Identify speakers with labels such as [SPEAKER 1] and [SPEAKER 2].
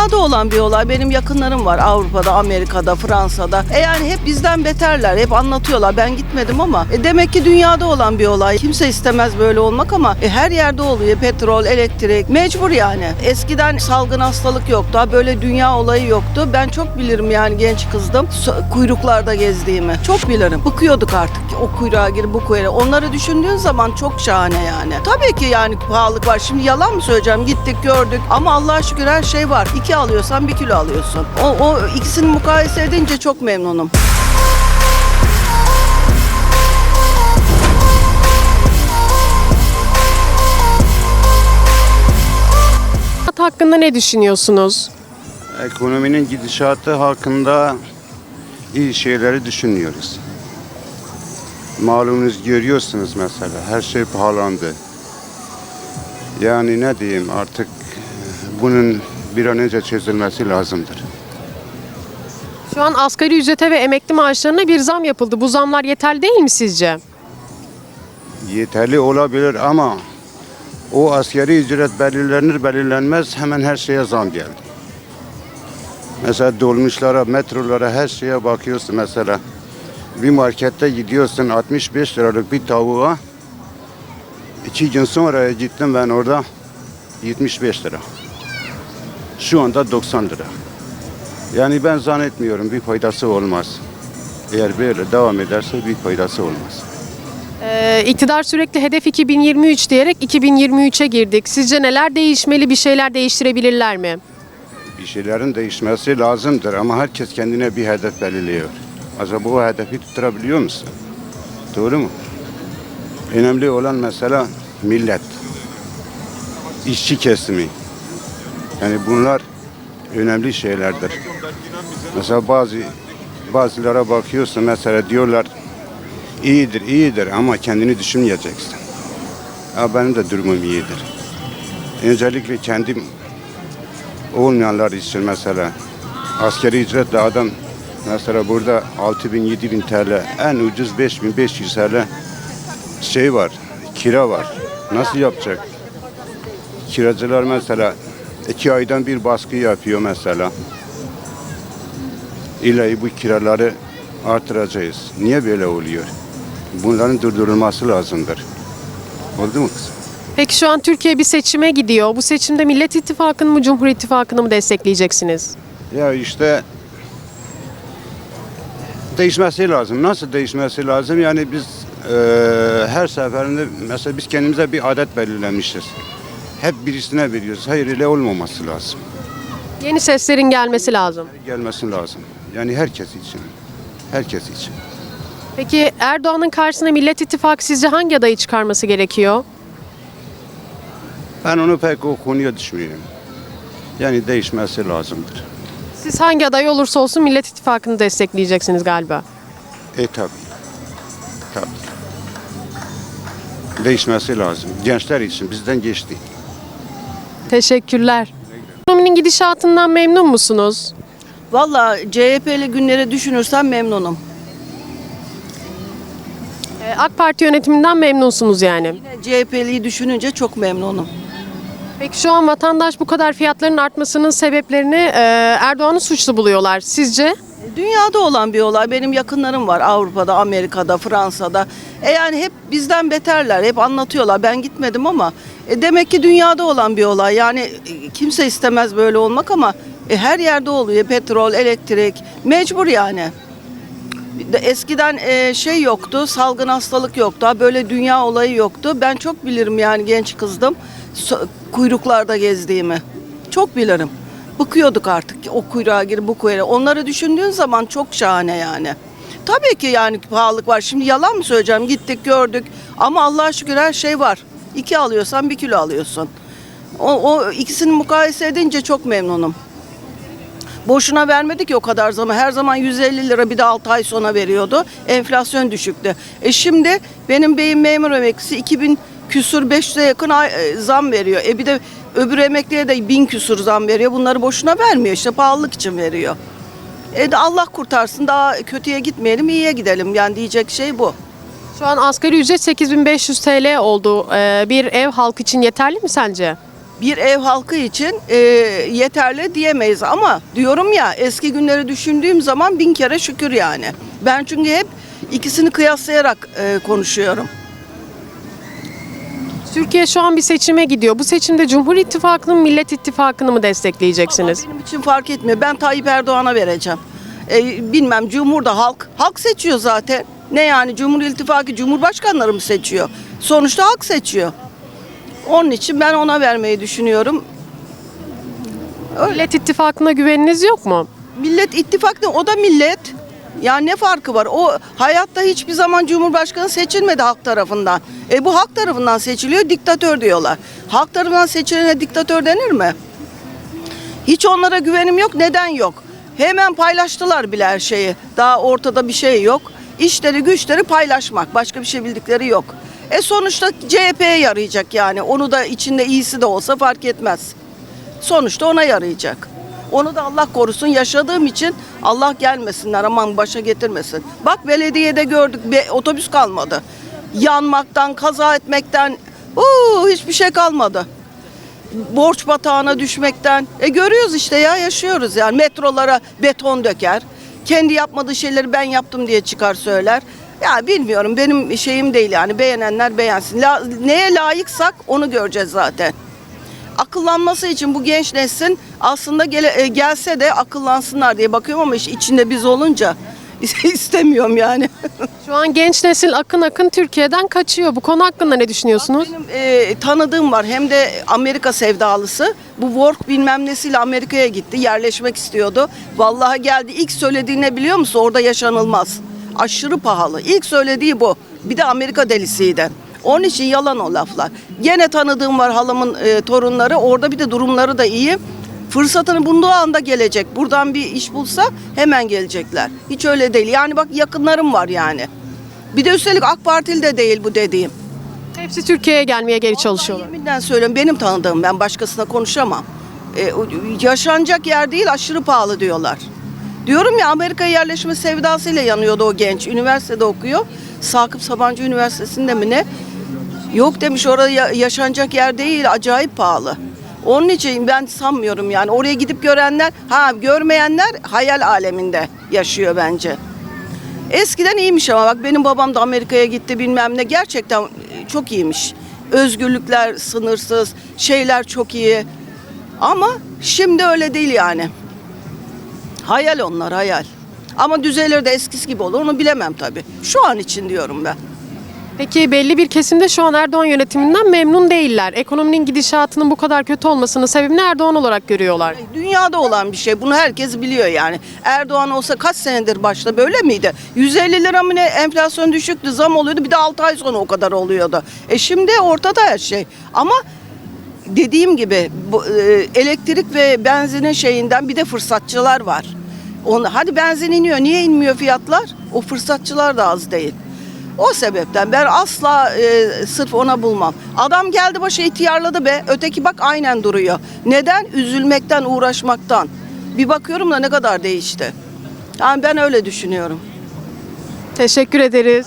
[SPEAKER 1] dünyada olan bir olay. Benim yakınlarım var Avrupa'da, Amerika'da, Fransa'da. E yani hep bizden beterler. Hep anlatıyorlar. Ben gitmedim ama e demek ki dünyada olan bir olay. Kimse istemez böyle olmak ama e her yerde oluyor. Petrol, elektrik. Mecbur yani. Eskiden salgın hastalık yoktu. Böyle dünya olayı yoktu. Ben çok bilirim yani genç kızdım. Kuyruklarda gezdiğimi. Çok bilirim. Bıkıyorduk artık. O kuyruğa girip bu kuyruğa. Onları düşündüğün zaman çok şahane yani. Tabii ki yani pahalılık var. Şimdi yalan mı söyleyeceğim? Gittik gördük. Ama Allah'a şükür her şey var. İki alıyorsan bir kilo alıyorsun. O, o ikisini mukayese edince çok memnunum.
[SPEAKER 2] Hakkında ne düşünüyorsunuz?
[SPEAKER 3] Ekonominin gidişatı hakkında iyi şeyleri düşünüyoruz. Malumunuz görüyorsunuz mesela her şey pahalandı. Yani ne diyeyim artık bunun bir an önce çözülmesi lazımdır.
[SPEAKER 2] Şu an asgari ücrete ve emekli maaşlarına bir zam yapıldı. Bu zamlar yeterli değil mi sizce?
[SPEAKER 3] Yeterli olabilir ama o askeri ücret belirlenir belirlenmez hemen her şeye zam geldi. Mesela dolmuşlara, metrolara her şeye bakıyorsun mesela. Bir markette gidiyorsun 65 liralık bir tavuğa. iki gün sonra gittim ben orada 75 lira. Şu anda 90 lira. Yani ben zannetmiyorum bir faydası olmaz. Eğer böyle devam ederse bir faydası olmaz.
[SPEAKER 2] Ee, iktidar sürekli hedef 2023 diyerek 2023'e girdik. Sizce neler değişmeli, bir şeyler değiştirebilirler mi?
[SPEAKER 3] Bir şeylerin değişmesi lazımdır ama herkes kendine bir hedef belirliyor. Acaba bu hedefi tutturabiliyor musun? Doğru mu? Önemli olan mesela millet, işçi kesimi. Yani bunlar önemli şeylerdir. Mesela bazı bazılara bakıyorsun mesela diyorlar iyidir iyidir ama kendini düşünmeyeceksin. Ya benim de durumum iyidir. Öncelikle kendim olmayanlar için mesela askeri ücretle adam mesela burada 6000 7000 TL en ucuz 5500 TL şey var kira var nasıl yapacak kiracılar mesela iki aydan bir baskı yapıyor mesela İlla bu kiraları artıracağız. Niye böyle oluyor? Bunların durdurulması lazımdır. Oldu mu kızım?
[SPEAKER 2] Peki şu an Türkiye bir seçime gidiyor. Bu seçimde Millet İttifakı'nı mı, Cumhur İttifakı'nı mı destekleyeceksiniz?
[SPEAKER 3] Ya işte değişmesi lazım. Nasıl değişmesi lazım? Yani biz eee, her seferinde mesela biz kendimize bir adet belirlemişiz. Hep birisine veriyoruz. Hayır öyle olmaması lazım.
[SPEAKER 2] Yeni seslerin gelmesi lazım.
[SPEAKER 3] Gelmesi lazım. Yani herkes için. Herkes için.
[SPEAKER 2] Peki Erdoğan'ın karşısına Millet İttifakı sizce hangi adayı çıkarması gerekiyor?
[SPEAKER 3] Ben onu pek o konuya düşmüyorum. Yani değişmesi lazımdır.
[SPEAKER 2] Siz hangi aday olursa olsun Millet İttifakı'nı destekleyeceksiniz galiba.
[SPEAKER 3] E tabi. Tabi. Değişmesi lazım. Gençler için bizden geçti.
[SPEAKER 2] Teşekkürler. Ekonominin gidişatından memnun musunuz?
[SPEAKER 1] Valla CHP'li günleri düşünürsem memnunum.
[SPEAKER 2] Ee, AK Parti yönetiminden memnunsunuz yani.
[SPEAKER 1] Yine CHP'liyi düşününce çok memnunum.
[SPEAKER 2] Peki şu an vatandaş bu kadar fiyatların artmasının sebeplerini e, Erdoğan'ı suçlu buluyorlar. Sizce?
[SPEAKER 1] Dünyada olan bir olay. Benim yakınlarım var Avrupa'da, Amerika'da, Fransa'da. E yani hep bizden beterler. Hep anlatıyorlar. Ben gitmedim ama e demek ki dünyada olan bir olay. Yani e, kimse istemez böyle olmak ama e, her yerde oluyor. Petrol, elektrik. Mecbur yani. Eskiden e, şey yoktu, salgın hastalık yoktu. Böyle dünya olayı yoktu. Ben çok bilirim yani genç kızdım. Kuyruklarda gezdiğimi. Çok bilirim. Bıkıyorduk artık o kuyruğa girip bu kuyruğa. Onları düşündüğün zaman çok şahane yani. Tabii ki yani pahalılık var. Şimdi yalan mı söyleyeceğim? Gittik gördük. Ama Allah'a şükür her şey var. İki alıyorsan bir kilo alıyorsun. O, o ikisini mukayese edince çok memnunum. Boşuna vermedik ki o kadar zaman. Her zaman 150 lira bir de 6 ay sonra veriyordu. Enflasyon düşüktü. E şimdi benim beyim memur emeklisi 2000 küsur 500'e yakın ay, e, zam veriyor. E bir de öbür emekliye de 1000 küsur zam veriyor. Bunları boşuna vermiyor. İşte pahalılık için veriyor. E de Allah kurtarsın daha kötüye gitmeyelim iyiye gidelim. Yani diyecek şey bu.
[SPEAKER 2] Şu an asgari ücret 8500 TL oldu. Ee, bir ev halk için yeterli mi sence?
[SPEAKER 1] bir ev halkı için e, yeterli diyemeyiz ama diyorum ya eski günleri düşündüğüm zaman bin kere şükür yani. Ben çünkü hep ikisini kıyaslayarak e, konuşuyorum.
[SPEAKER 2] Türkiye şu an bir seçime gidiyor. Bu seçimde Cumhur İttifakı'nı mı Millet İttifakı'nı mı destekleyeceksiniz?
[SPEAKER 1] Benim için fark etmiyor. Ben Tayyip Erdoğan'a vereceğim. E, bilmem Cumhur'da halk. Halk seçiyor zaten. Ne yani Cumhur İttifakı Cumhurbaşkanları mı seçiyor? Sonuçta halk seçiyor. Onun için ben ona vermeyi düşünüyorum.
[SPEAKER 2] Millet İttifakı'na güveniniz yok mu?
[SPEAKER 1] Millet İttifakı o da millet. Ya ne farkı var? O hayatta hiçbir zaman Cumhurbaşkanı seçilmedi halk tarafından. E bu halk tarafından seçiliyor, diktatör diyorlar. Halk tarafından seçilene diktatör denir mi? Hiç onlara güvenim yok. Neden yok? Hemen paylaştılar bile her şeyi. Daha ortada bir şey yok. İşleri güçleri paylaşmak. Başka bir şey bildikleri yok. E sonuçta CHP'ye yarayacak yani. Onu da içinde iyisi de olsa fark etmez. Sonuçta ona yarayacak. Onu da Allah korusun yaşadığım için Allah gelmesinler aman başa getirmesin. Bak belediyede gördük be- otobüs kalmadı. Yanmaktan, kaza etmekten uu, hiçbir şey kalmadı borç batağına düşmekten. E görüyoruz işte ya yaşıyoruz yani metrolara beton döker. Kendi yapmadığı şeyleri ben yaptım diye çıkar söyler. Ya bilmiyorum benim şeyim değil yani beğenenler beğensin. La- neye layıksak onu göreceğiz zaten. Akıllanması için bu genç neslin aslında gele- e, gelse de akıllansınlar diye bakıyorum ama iş içinde biz olunca istemiyorum yani.
[SPEAKER 2] Şu an genç nesil akın akın Türkiye'den kaçıyor. Bu konu hakkında ne düşünüyorsunuz?
[SPEAKER 1] Benim e, tanıdığım var hem de Amerika sevdalısı. Bu work bilmem nesiyle Amerika'ya gitti. Yerleşmek istiyordu. Vallahi geldi. İlk söylediği ne biliyor musun? Orada yaşanılmaz. Aşırı pahalı. İlk söylediği bu. Bir de Amerika delisiydi. Onun için yalan o laflar. Gene tanıdığım var halamın e, torunları. Orada bir de durumları da iyi. Fırsatını bulduğu anda gelecek. Buradan bir iş bulsa hemen gelecekler. Hiç öyle değil. Yani bak yakınlarım var yani. Bir de üstelik AK Partili de değil bu dediğim.
[SPEAKER 2] Hepsi Türkiye'ye gelmeye geri çalışıyorlar.
[SPEAKER 1] Yeminle söylüyorum benim tanıdığım ben başkasına konuşamam. E, o- yaşanacak yer değil aşırı pahalı diyorlar. Diyorum ya Amerika'ya yerleşme sevdasıyla yanıyordu o genç. Üniversitede okuyor. Sakıp Sabancı Üniversitesi'nde mi ne? Yok demiş orada ya- yaşanacak yer değil acayip pahalı. Onun için ben sanmıyorum yani oraya gidip görenler ha görmeyenler hayal aleminde yaşıyor bence. Eskiden iyiymiş ama bak benim babam da Amerika'ya gitti bilmem ne gerçekten e, çok iyiymiş. Özgürlükler sınırsız, şeyler çok iyi. Ama şimdi öyle değil yani. Hayal onlar hayal. Ama düzelir de eskisi gibi olur onu bilemem tabii. Şu an için diyorum ben.
[SPEAKER 2] Peki belli bir kesimde şu an Erdoğan yönetiminden memnun değiller. Ekonominin gidişatının bu kadar kötü olmasının sebebini Erdoğan olarak görüyorlar.
[SPEAKER 1] Dünyada olan bir şey. Bunu herkes biliyor yani. Erdoğan olsa kaç senedir başta böyle miydi? 150 lira mı ne enflasyon düşüktü, zam oluyordu. Bir de 6 ay sonra o kadar oluyordu. E şimdi ortada her şey. Ama dediğim gibi bu, e, elektrik ve benzinin şeyinden bir de fırsatçılar var. Onu, hadi benzin iniyor. Niye inmiyor fiyatlar? O fırsatçılar da az değil. O sebepten ben asla e, sırf ona bulmam. Adam geldi başı ihtiyarladı be. Öteki bak aynen duruyor. Neden? Üzülmekten, uğraşmaktan. Bir bakıyorum da ne kadar değişti. Yani ben öyle düşünüyorum.
[SPEAKER 2] Teşekkür ederiz.